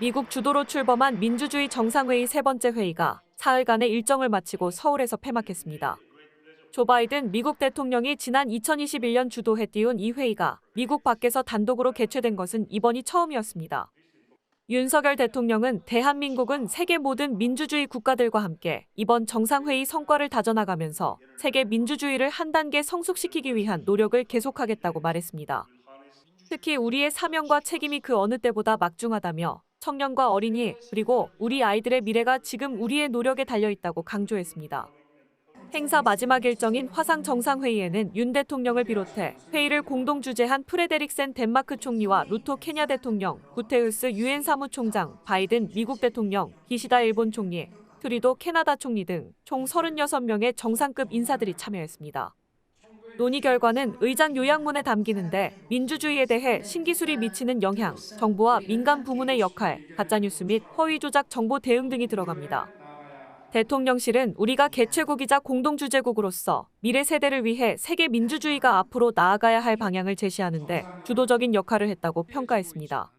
미국 주도로 출범한 민주주의 정상회의 세 번째 회의가 사흘간의 일정을 마치고 서울에서 폐막했습니다. 조 바이든 미국 대통령이 지난 2021년 주도해 띄운 이 회의가 미국 밖에서 단독으로 개최된 것은 이번이 처음이었습니다. 윤석열 대통령은 대한민국은 세계 모든 민주주의 국가들과 함께 이번 정상회의 성과를 다져나가면서 세계 민주주의를 한 단계 성숙시키기 위한 노력을 계속하겠다고 말했습니다. 특히 우리의 사명과 책임이 그 어느 때보다 막중하다며 청년과 어린이 그리고 우리 아이들의 미래가 지금 우리의 노력에 달려 있다고 강조했습니다. 행사 마지막 일정인 화상 정상회의에는 윤 대통령을 비롯해 회의를 공동 주재한 프레데릭센 덴마크 총리와 루토 케냐 대통령, 구테우스 유엔 사무총장, 바이든 미국 대통령, 기시다 일본 총리, 트리도 캐나다 총리 등 총 36명의 정상급 인사들이 참여했습니다. 논의 결과는 의장 요약문에 담기는데 민주주의에 대해 신기술이 미치는 영향, 정부와 민간 부문의 역할, 가짜뉴스 및 허위 조작 정보 대응 등이 들어갑니다. 대통령실은 우리가 개최국이자 공동주재국으로서 미래 세대를 위해 세계 민주주의가 앞으로 나아가야 할 방향을 제시하는데 주도적인 역할을 했다고 평가했습니다.